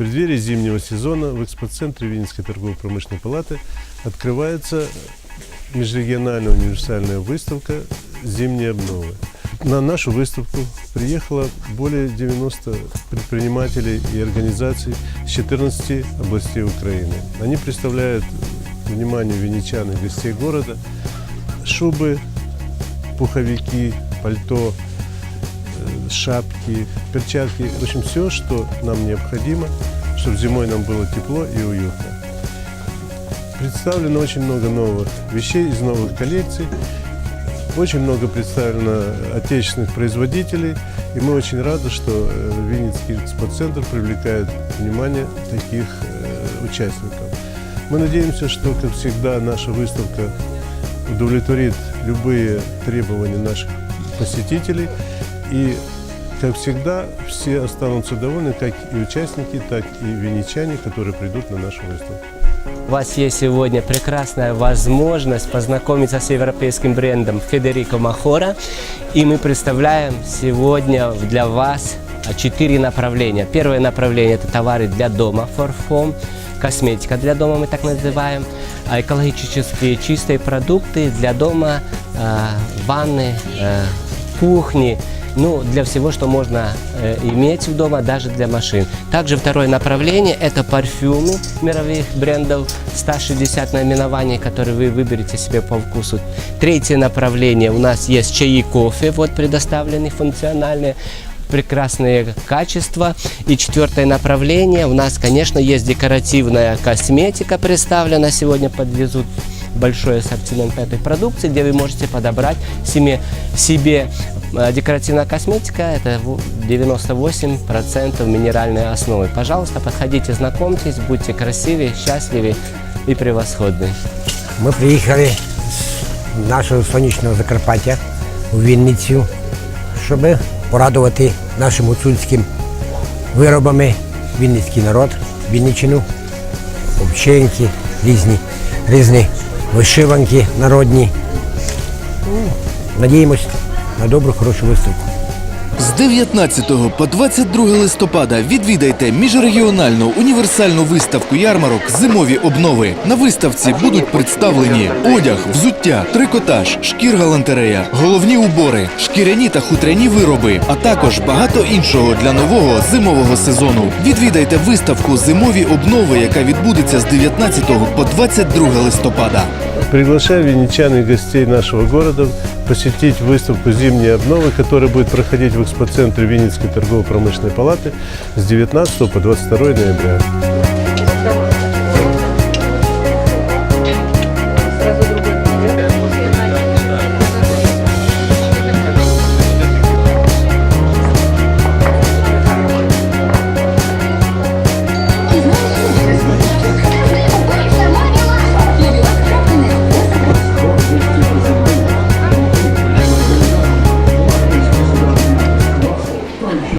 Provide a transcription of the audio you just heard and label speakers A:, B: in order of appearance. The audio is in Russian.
A: преддверии зимнего сезона в экспоцентре Винницкой торгово-промышленной палаты открывается межрегиональная универсальная выставка «Зимние обновы». На нашу выставку приехало более 90 предпринимателей и организаций с 14 областей Украины. Они представляют вниманию винничан и гостей города шубы, пуховики, пальто, шапки, перчатки. В общем, все, что нам необходимо, чтобы зимой нам было тепло и уютно. Представлено очень много новых вещей из новых коллекций. Очень много представлено отечественных производителей. И мы очень рады, что э, Винницкий экспоцентр привлекает внимание таких э, участников. Мы надеемся, что, как всегда, наша выставка удовлетворит любые требования наших посетителей. И, как всегда, все останутся довольны, как и участники, так и винничане, которые придут на нашу выставку.
B: У вас есть сегодня прекрасная возможность познакомиться с европейским брендом Федерико Махора. И мы представляем сегодня для вас четыре направления. Первое направление – это товары для дома, for косметика для дома мы так называем, а экологические чистые продукты для дома, а, ванны, э, кухни, ну, для всего, что можно э, иметь в дома, даже для машин. Также второе направление – это парфюмы мировых брендов, 160 наименований, которые вы выберете себе по вкусу. Третье направление – у нас есть чаи и кофе, вот предоставлены функциональные прекрасные качества. И четвертое направление у нас, конечно, есть декоративная косметика представлена. Сегодня подвезут большой ассортимент этой продукции, где вы можете подобрать себе, себе декоративная косметика. Это в- 98% минеральной основы. Пожалуйста, подходите, знакомьтесь, будьте красивы, счастливы и превосходны.
C: Ми приїхали з нашого сонячного Закарпаття у Вінницю, щоб порадувати нашим гуцульським виробами вінницький народ, Вінниччину, овчинки, різні, різні вишиванки народні. Ну, Надіємось На добру, хорошу виставку.
D: З 19 по 22 листопада відвідайте міжрегіональну універсальну виставку ярмарок Зимові обнови. На виставці будуть представлені одяг, взуття, трикотаж, шкір-галантерея, головні убори, шкіряні та хутряні вироби, а також багато іншого для нового зимового сезону. Відвідайте виставку Зимові обнови, яка відбудеться з 19 по 22 листопада.
A: Приглашаю винничан и гостей нашего города посетить выставку «Зимние обновы», которая будет проходить в экспоцентре Винницкой торгово-промышленной палаты с 19 по 22 ноября.